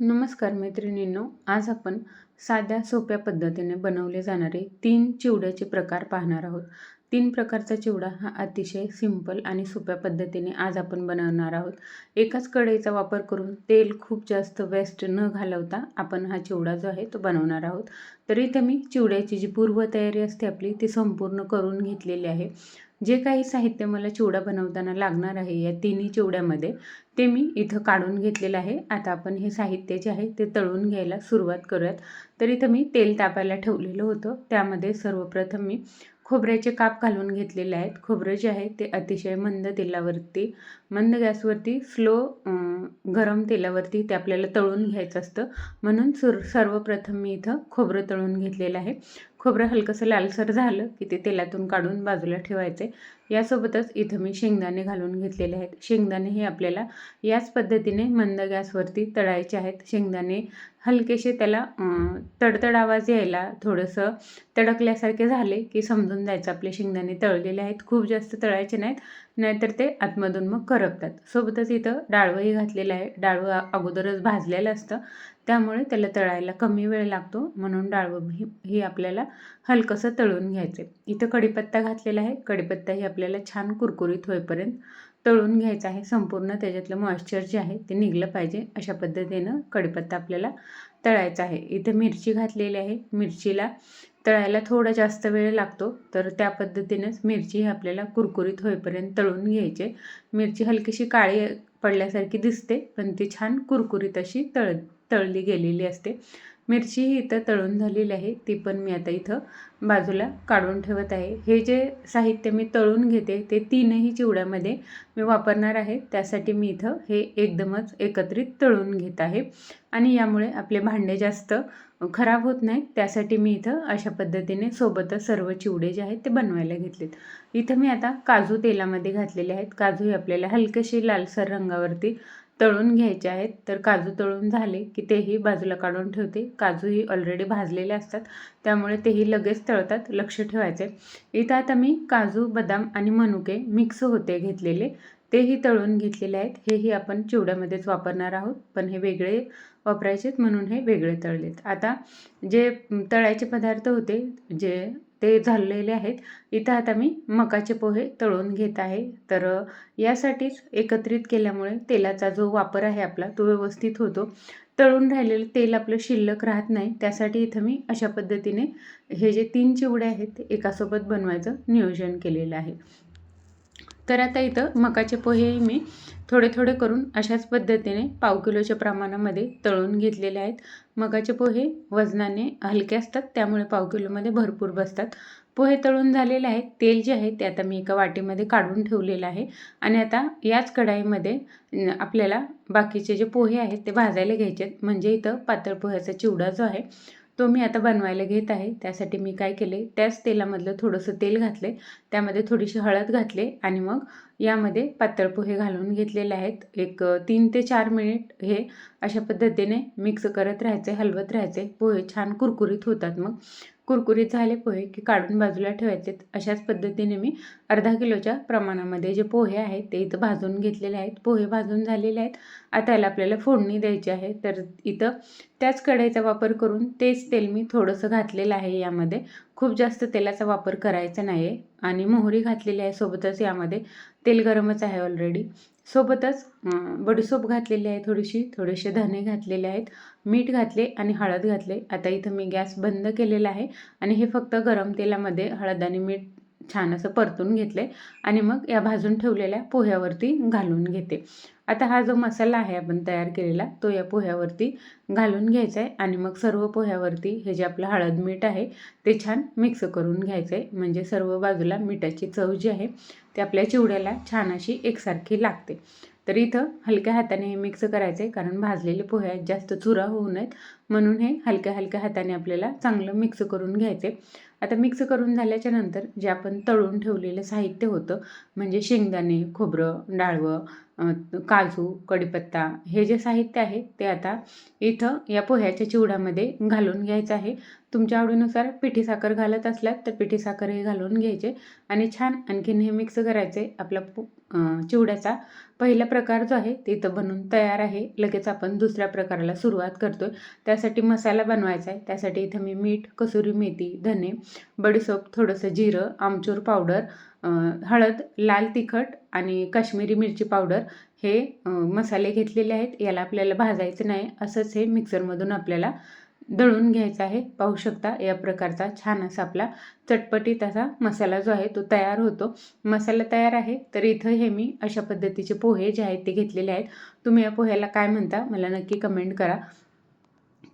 नमस्कार मैत्रिणींनो आज आपण साध्या सोप्या पद्धतीने बनवले जाणारे तीन चिवड्याचे प्रकार पाहणार आहोत. तीन प्रकारचा चिवडा हा अतिशय सिंपल आणि सोप्या पद्धतीने आज आपण बनवणार आहोत. एकाच कढईचा वापर करून तेल खूप जास्त वेस्ट न घालवता आपण हा चिवडा जो आहे तो बनवणार आहोत. तर इथे मी चिवड्याची जी पूर्वतयारी असते आपली ती संपूर्ण करून घेतलेली आहे. जे काही साहित्य मला चिवडा बनवताना लागणार आहे या तिन्ही चिवड्यामध्ये ते मी इथं काढून घेतलेलं आहे. आता आपण हे साहित्य जे आहे ते तळून घ्यायला सुरुवात करूयात. तर इथं मी तेल तापायला ठेवलेलं होतं. त्यामध्ये सर्वप्रथम मी खोबऱ्याचे काप घालून घेतलेले आहेत. खोबरं जे आहे ते अतिशय मंद तेलावरती मंद गॅसवरती स्लो गरम तेलावरती ते आपल्याला तळून घ्यायचं असतं. म्हणून सुर सर्वप्रथम मी इथं खोबरं तळून घेतलेलं आहे. खोबरं हलकंसं लालसर झालं की ते तेलातून काढून बाजूला ठेवायचे. यासोबतच इथं मी शेंगदाणे घालून घेतलेले आहेत. शेंगदाणे हे आपल्याला याच पद्धतीने मंद गॅसवरती तळायचे आहेत. शेंगदाणे हलकेसे त्याला तडतड आवाज यायला थोडंसं तडकल्यासारखे झाले की समजून जायचं. आपले शेंगदाणे तळलेले आहेत. खूप जास्त तळायचे नाहीत. नाहीतर ते आतमधून मग करपतात. सोबतच इथं डाळवंही घातलेलं आहे. डाळवं अगोदरच भाजलेलं असतं. त्यामुळे त्याला तळायला कमी वेळ लागतो. म्हणून डाळवं ही ही आपल्याला हलकंसं तळून घ्यायचं इथं कढीपत्ता घातलेला आहे. कडीपत्ता ही आपल्याला छान कुरकुरीत होईपर्यंत तळून घ्यायचं आहे. संपूर्ण त्याच्यातलं मॉइश्चर जे आहे ते निघलं पाहिजे. अशा पद्धतीनं कढीपत्ता आपल्याला तळायचा आहे. इथे मिरची घातलेली आहे. मिरचीला तळायला थोडा जास्त वेळ लागतो तर त्या पद्धतीनेच मिरची ही आपल्याला कुरकुरीत होईपर्यंत तळून घ्यायचे. मिरची हलकीशी काळी पडल्यासारखी दिसते पण ती छान कुरकुरीत अशी तळ तळली गेलेली असते. मिरची ही इथं तळून झालेली आहे. ती पण मी आता इथं बाजूला काढून ठेवत आहे. हे जे साहित्य मी तळून घेते ते तीनही चिवड्यामध्ये मी वापरणार आहे. त्यासाठी मी इथं हे एकदमच एकत्रित तळून घेत आहे. आणि यामुळे आपले भांडे जास्त खराब होत नाहीत. त्यासाठी मी इथं अशा पद्धतीने सोबतच सर्व चिवडे जे आहेत ते बनवायला घेतलेत. इथं मी आता काजू तेलामध्ये घातलेले आहेत. काजू हे आपल्याला हलकेशी लालसर रंगावरती तळून घ्यायचे आहेत. तर काजू तळून झाले की तेही बाजूला काढून ठेवते. काजूही ऑलरेडी भाजलेले असतात. त्यामुळे तेही लगेच तळतात. लक्ष ठेवायचे. इथं आता मी काजू बदाम आणि मनुके मिक्स होते घेतलेले. तेही तळून घेतलेले आहेत. हेही आपण चिवड्यामध्येच वापरणार आहोत. पण हे वेगळे वापरायचेत म्हणून हे वेगळे तळलेत. आता जे तळायचे पदार्थ होते जे ते झालेले आहेत. इथं आता मी मकाचे पोहे तळून घेत आहे. तर यासाठीच एकत्रित केल्यामुळे तेलाचा जो वापर आहे आपला तो व्यवस्थित होतो. तळून राहिलेलं तेल आपलं शिल्लक राहत नाही. त्यासाठी इथं मी अशा पद्धतीने हे जे तीन चिवडे आहेत ते एकासोबत बनवायचं नियोजन केलेलं आहे. तर आता इथं मकाचे पोहेही मी थोडे थोडे करून अशाच पद्धतीने पाव किलोच्या प्रमाणामध्ये तळून घेतलेले आहेत. मकाचे पोहे वजनाने हलके असतात त्यामुळे पाव किलोमध्ये भरपूर बसतात. पोहे तळून झालेले आहेत तेल जे आहे ते आता मी एका वाटीमध्ये काढून ठेवलेलं आहे. आणि आता याच कढाईमध्ये आपल्याला बाकीचे जे पोहे आहेत ते भाजायला घ्यायचे आहेत म्हणजे इथं पातळ पोह्याचा चिवडा जो आहे तो मी आता बनवायला घेत आहे. त्यासाठी मी काय केले? त्याच तेलामधलं थोडंसं तेल घातले त्यामध्ये थोडीशी हळद घातले आणि मग यामध्ये पातळ पोहे घालून घेतलेले आहेत. एक तीन ते चार मिनिट हे अशा पद्धतीने मिक्स करत राहायचे हलवत राहायचे. पोहे छान कुरकुरीत होतात मग. कुरकुरीत झाले पोहे की काढून बाजूला ठेवायचे. अशाच पद्धतीने मी अर्धा किलोच्या प्रमाणामध्ये जे पोहे आहेत ते इथं भाजून घेतलेले आहेत. पोहे भाजून झालेले आहेत. आता याला आपल्याला फोडणी द्यायची आहे. तर इथं त्याच कढईचा वापर करून तेच तेल मी थोडंसं घातलेलं आहे यामध्ये. खूप जास्त तेलाचा वापर करायचा नाही आहे आणि मोहरी घातलेली आहे सोबतच यामध्ये. तेल गरमच आहे ऑलरेडी सोबतच बडीसोप घातलेली आहे थोडीशी थोडेसे धने घातलेले आहेत मीठ घातले आणि हळद घातले. आता इथं मी गॅस बंद केलेला आहे आणि हे फक्त गरम तेलामध्ये हळद आणि मीठ छान असं परतून घेतले आणि मग या भाजून ठेवलेल्या पोह्यावरती घालून घेते. आता हा जो मसाला आहे आपण तयार केलेला तो या पोह्यावरती घालून घ्यायचा आहे आणि मग सर्व पोह्यावरती हे जे आपलं हळद मीठ आहे ते छान मिक्स करून घ्यायचं आहे म्हणजे सर्व बाजूला मिठाची चव जी आहे ती आपल्या चिवड्याला छान अशी एकसारखी लागते. तर इथं हलक्या हाताने हे मिक्स करायचं आहे कारण भाजलेले पोहे जास्त चुरा होऊ नयेत. म्हणून हे हलक्या हलक्या हाताने आपल्याला चांगलं मिक्स करून घ्यायचे. आता मिक्स करून झाल्याच्यानंतर जे आपण तळून ठेवलेलं साहित्य होतं म्हणजे शेंगदाणे खोबरं डाळवं काजू कढीपत्ता हे जे साहित्य आहे ते आता इथं या पोह्याच्या चिवड्यामध्ये घालून घ्यायचं आहे. तुमच्या आवडीनुसार पिठी साखर घालत असलात तर पिठी साखर हे घालून घ्यायचे. आणि छान आणखीन हे मिक्स करायचे. आपला पो चिवड्याचा पहिला प्रकार जो आहे ते इथं बनून तयार आहे. लगेच आपण दुसऱ्या प्रकाराला सुरुवात करतोय. त्यासाठी मसाला बनवायचा आहे. त्यासाठी इथं मी मीठ कसुरी मेथी धने बडीसोप थोडंसं जिरं आमचूर पावडर हळद लाल तिखट आणि काश्मीरी मिरची पावडर हे मसाले घेतलेले आहेत. याला आपल्याला भाजायचं नाही. असंच हे मिक्सरमधून आपल्याला दळून घ्यायचा आहे. पाहू शकता या प्रकारचा छान असा आपला चटपटीत असा मसाला जो आहे तो तयार होतो. मसाला तयार आहे. तर इथं हे मी अशा पद्धतीचे पोहे जे आहेत ते घेतलेले आहेत. तुम्ही या पोह्याला काय म्हणता? मला नक्की कमेंट करा.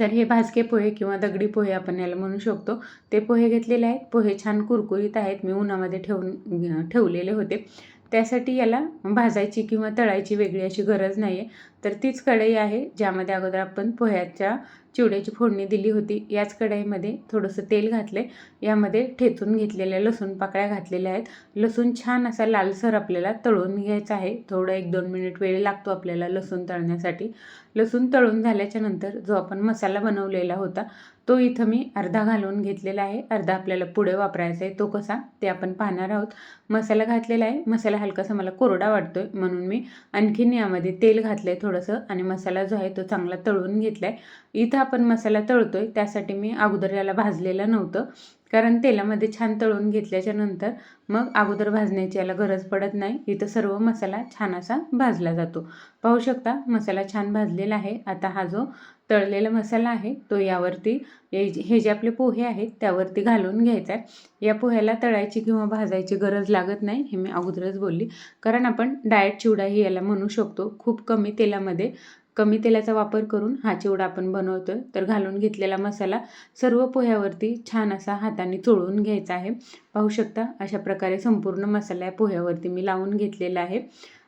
तर हे भाजके पोहे किंवा दगडी पोहे आपण याला म्हणू शकतो. ते पोहे घेतलेले आहेत. पोहे छान कुरकुरीत आहेत. मी उन्हामध्ये ठेवून ठेवलेले होते. त्यासाठी याला भाजायची किंवा तळायची वेगळी अशी गरज नाही आहे तर तीच कढई आहे ज्यामध्ये अगोदर आपण पोह्याच्या चिवड्याची फोडणी दिली होती. याच कढाईमध्ये थोडंसं तेल घातले यामध्ये ठेचून घेतलेल्या लसूण पाकळ्या घातलेल्या आहेत. लसूण छान असा लालसर आपल्याला तळून घ्यायचा आहे. थोडं एक दोन मिनिट वेळ लागतो आपल्याला लसूण तळण्यासाठी. लसूण तळून झाल्याच्यानंतर जो आपण मसाला बनवलेला होता तो इथं मी अर्धा घालून घेतलेला आहे. अर्धा आपल्याला पुढे वापरायचा आहे. तो कसा ते आपण पाहणार आहोत. मसाला घातलेला आहे. मसाला हलकासा मला कोरडा वाटतोय. म्हणून मी आणखीन यामध्ये तेल घातलं आहे थोडंसं. आणि मसाला जो आहे तो चांगला तळून घेतला आहे इथं आपण मसाला तळतोय त्यासाठी मी अगोदर याला भाजलेलं नव्हतं. कारण तेलामध्ये छान तळून घेतल्याच्या नंतर मग अगोदर भाजण्याची याला गरज पडत नाही. इथं सर्व मसाला छान असा भाजला जातो. पाहू शकता मसाला छान भाजलेला आहे. आता हा जो तळलेला मसाला आहे तो यावरती हे जे आपले पोहे आहेत त्यावरती घालून घ्यायचा आहे. या पोह्याला तळायची किंवा भाजायची गरज लागत नाही हे मी अगोदरच बोलली. कारण आपण डाएट चिवडा ही याला म्हणू शकतो. खूप कमी तेलामध्ये कमी तेलाचा वापर करून हा चिवडा आपण बनवतो आहे तर घालून घेतलेला मसाला सर्व पोह्यावरती छान असा हाताने चोळून घ्यायचा आहे. पाहू शकता अशा प्रकारे संपूर्ण मसाला या पोह्यावरती मी लावून घेतलेला आहे.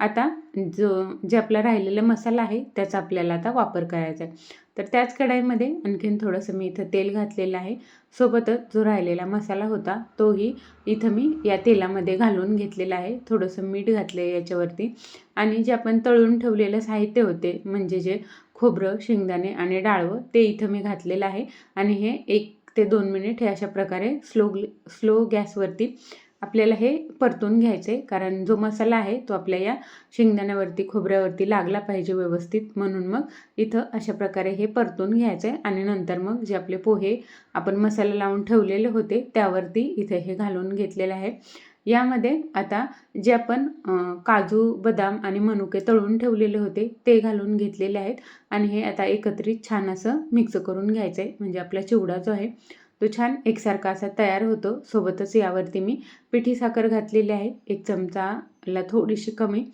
आता जो जे आपला राहिलेला मसाला आहे त्याचा आपल्याला आता वापर करायचा आहे. तर त्याच कढाईमध्ये आणखीन थोडंसं मी इथं तेल घातलेलं आहे. सोबतच जो राहिलेला मसाला होता तोही इथं मी या तेलामध्ये घालून घेतलेला आहे. थोडंसं मीठ घातलं आहे याच्यावरती. आणि जे आपण तळून ठेवलेलं साहित्य होते म्हणजे जे खोबरं शेंगदाणे आणि डाळवं ते इथं मी घातलेलं आहे. आणि हे एक ते दोन मिनिट हे अशा प्रकारे स्लो स्लो गॅसवरती आपल्याला हे परतून घ्यायचं आहे कारण जो मसाला आहे तो आपल्या या शेंगदाण्यावरती खोबऱ्यावरती लागला पाहिजे व्यवस्थित. म्हणून मग इथं अशा प्रकारे हे परतून घ्यायचं आहे आणि नंतर मग जे आपले पोहे आपण मसाला लावून ठेवलेले होते त्यावरती इथे हे घालून घेतलेलं आहे. यामध्ये आता जे आपण काजू बदाम आणि मनुके तळून ठेवलेले होते ते घालून घेतलेले आहेत. आणि हे आता एकत्रित छान असं मिक्स करून घ्यायचं आहे म्हणजे आपला चिवडा जो आहे तो छान एकसारखा असा तयार होतो. सोबतच यावरती मी पिठी साखर घातलेली आहे. एक चमचाला थोडीशी कमी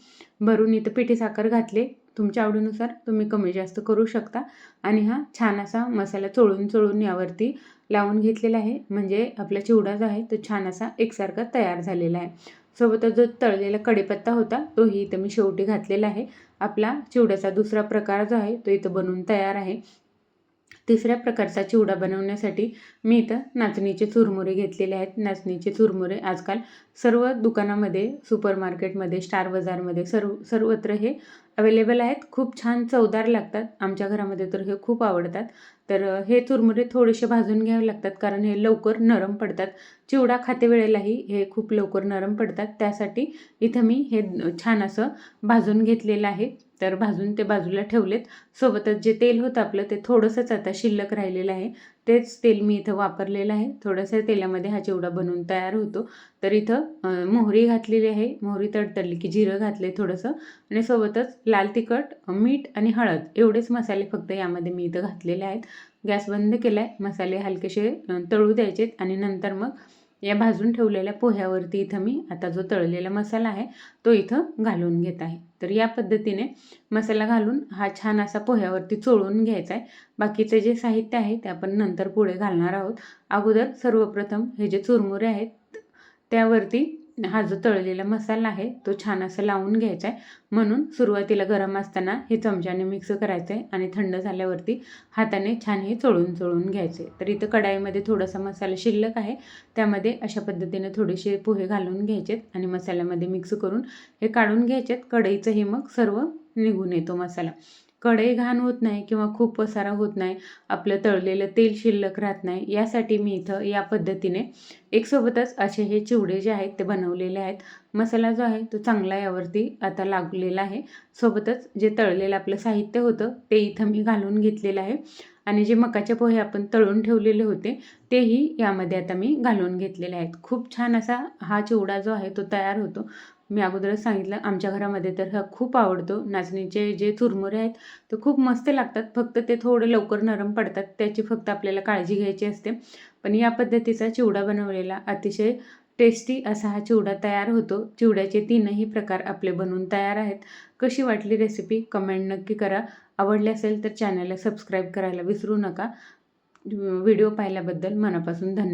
भरून इथं पिठी साखर घातले. तुमच्या आवडीनुसार तुम्ही कमी जास्त करू शकता. आणि हा छान असा मसाला चोळून चोळून यावरती लावून घेतलेला आहे. म्हणजे आपला चिवडा जो आहे तो छान असा एकसारखा तयार झालेला आहे. सोबतच जो तळलेला कढीपत्ता होता तोही इथं मी शेवटी घातलेला आहे. आपला चिवड्याचा दुसरा प्रकार जो आहे तो इथं बनून तयार आहे. तिसऱ्या प्रकारचा चिवडा बनवण्यासाठी मी इथं नाचणीचे चुरमुरे घेतलेले आहेत. नाचणीचे चुरमुरे आजकाल सर्व दुकानामध्ये सुपर मार्केटमध्ये स्टार बाजारमध्ये सर्व सर्वत्र हे अवेलेबल आहेत. खूप छान चवदार लागतात. आमच्या घरामध्ये तर हे खूप आवडतात. तर हे चुरमुरे थोडेसे भाजून घ्यावे लागतात कारण हे लवकर नरम पडतात. चिवडा खाते वेळेलाही हे खूप लवकर नरम पडतात. त्यासाठी इथं मी हे छान असं भाजून घेतलेलं आहे. तर भाजून ते बाजूला ठेवलेत. सोबतच जे तेल होतं आपलं ते थोडंसंच आता शिल्लक राहिलेलं आहे. तेच तेल मी इथं वापरलेलं आहे. थोडंसं तेलामध्ये हा चिवडा बनवून तयार होतो. तर इथं मोहरी घातलेली आहे. मोहरी तडतडली की जिरं घातले थोडंसं. आणि सोबतच लाल तिखट मीठ आणि हळद. एवढेच मसाले फक्त यामध्ये मी इथं घातलेले आहेत. गॅस बंद केला आहे मसाले हलकेसे तळू द्यायचेत आणि नंतर मग या भाजून ठेवलेल्या पोह्यावरती इथं मी आता जो तळलेला मसाला आहे तो इथं घालून घेत आहे. तर या पद्धतीने मसाला घालून हा छान असा पोह्यावरती चोळून घ्यायचा आहे. बाकीचे जे साहित्य आहे ते आपण नंतर पुढे घालणार आहोत. अगोदर सर्वप्रथम हे जे चुरमुरे आहेत त्यावरती हा जो तळलेला मसाला आहे तो छान असा लावून घ्यायचा आहे. म्हणून सुरुवातीला गरम असताना हे चमच्याने मिक्स करायचं आहे आणि थंड झाल्यावरती हाताने छान हे चोळून चोळून घ्यायचे तर इथं कढाईमध्ये थोडासा मसाला शिल्लक आहे. त्यामध्ये अशा पद्धतीने थोडेसे पोहे घालून घ्यायचेत आणि मसाल्यामध्ये मिक्स करून हे काढून घ्यायचेत. कढईचं हे मग सर्व निघून येतो मसाला. कढई घाण होत नाही किंवा खूप पसारा होत नाही आपलं तळलेलं तेल शिल्लक राहत नाही यासाठी मी इथं या पद्धतीने एकसोबतच असे हे चिवडे जे आहेत ते बनवलेले आहेत. मसाला जो आहे तो चांगला यावरती आता लागलेला आहे. सोबतच जे तळलेलं आपलं साहित्य होतं ते इथं मी घालून घेतलेलं आहे. आणि जे मकाचे पोहे आपण तळून ठेवलेले होते तेही यामध्ये आता मी घालून घेतलेले आहेत. खूप छान असा हा चिवडा जो आहे तो तयार होतो. मी अगोदरच सांगितलं आमच्या घरामध्ये तर हा खूप आवडतो. नाचणीचे जे चुरमुरे आहेत ते खूप मस्त लागतात. फक्त ते थोडे लवकर नरम पडतात त्याची फक्त आपल्याला काळजी घ्यायची असते. पण या पद्धतीचा चिवडा बनवलेला अतिशय टेस्टी असा हा चिवडा तयार होतो. चिवड्याचे तीनही प्रकार आपले बनवून तयार आहेत. कशी वाटली रेसिपी कमेंट नक्की करा. आवडली असेल तर चॅनलला सबस्क्राईब करायला विसरू नका. व्हिडिओ पाहिल्याबद्दल मनापासून धन्यवाद.